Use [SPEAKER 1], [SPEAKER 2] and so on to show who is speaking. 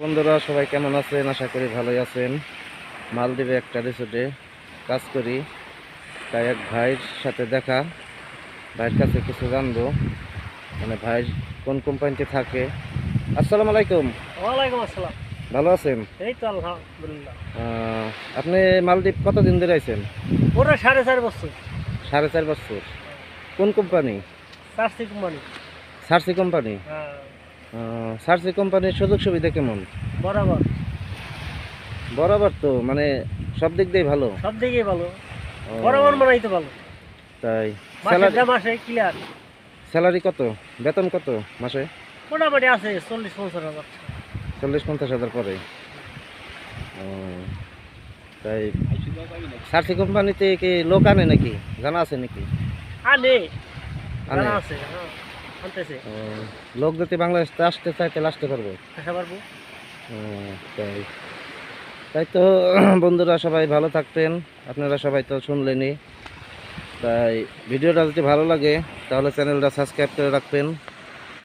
[SPEAKER 1] বন্ধুরা সবাই কেমন আছেন? আশা করি ভালোই আছেন। মালদ্বীপে একটা রিসোর্টে কাজ করি। তাই এক ভাইয়ের সাথে দেখা। ভাইয়ের কাছে কিছু জানব। মানে ভাই কোন কোম্পানিতে থাকে? আসসালামু আলাইকুম।
[SPEAKER 2] ওয়ালাইকুম আসসালাম।
[SPEAKER 1] ভালো আছেন?
[SPEAKER 2] এই তো আলহামদুলিল্লাহ।
[SPEAKER 1] আপনি মালদ্বীপ কতদিন ধরে আছেন?
[SPEAKER 2] ওরা সাড়ে চার বছর।
[SPEAKER 1] সাড়ে চার বছর। কোন কোম্পানি
[SPEAKER 2] চারশি কোম্পানি
[SPEAKER 1] সার্সি কোম্পানি
[SPEAKER 2] হ্যাঁ।
[SPEAKER 1] সার্সি কোম্পানির সুযোগ সুবিধা কেমন?
[SPEAKER 2] বরাবর।
[SPEAKER 1] বরাবর তো মানে সব দিক দিয়ে ভালো?
[SPEAKER 2] সব দিকেই ভালো। বরাবর মানাই তো ভালো।
[SPEAKER 1] তাই
[SPEAKER 2] মাসে মাসে ক্লিয়ার
[SPEAKER 1] স্যালারি কত? বেতন কত মাসে?
[SPEAKER 2] মোটামুটি আছে চল্লিশ পঞ্চাশ হাজার।
[SPEAKER 1] চল্লিশ পঞ্চাশ হাজার পরে। তাই সার্সি কোম্পানিতে কি লোক আনে নাকি? জানা আছে নাকি?
[SPEAKER 2] আনে।
[SPEAKER 1] আনে?
[SPEAKER 2] জানা আছে হ্যাঁ। আনতেছে।
[SPEAKER 1] লোক যদি বাংলাদেশে আসতে চায় তাহলে আসতে পারবে।
[SPEAKER 2] আসা পারব।
[SPEAKER 1] তাই। তাই তো বন্ধুরা সবাই ভালো থাকতেন আপনারা সবাই তো শুনলেনি তাই ভিডিওটা যদি ভালো লাগে তাহলে চ্যানেলটা সাবস্ক্রাইব করে রাখবেন।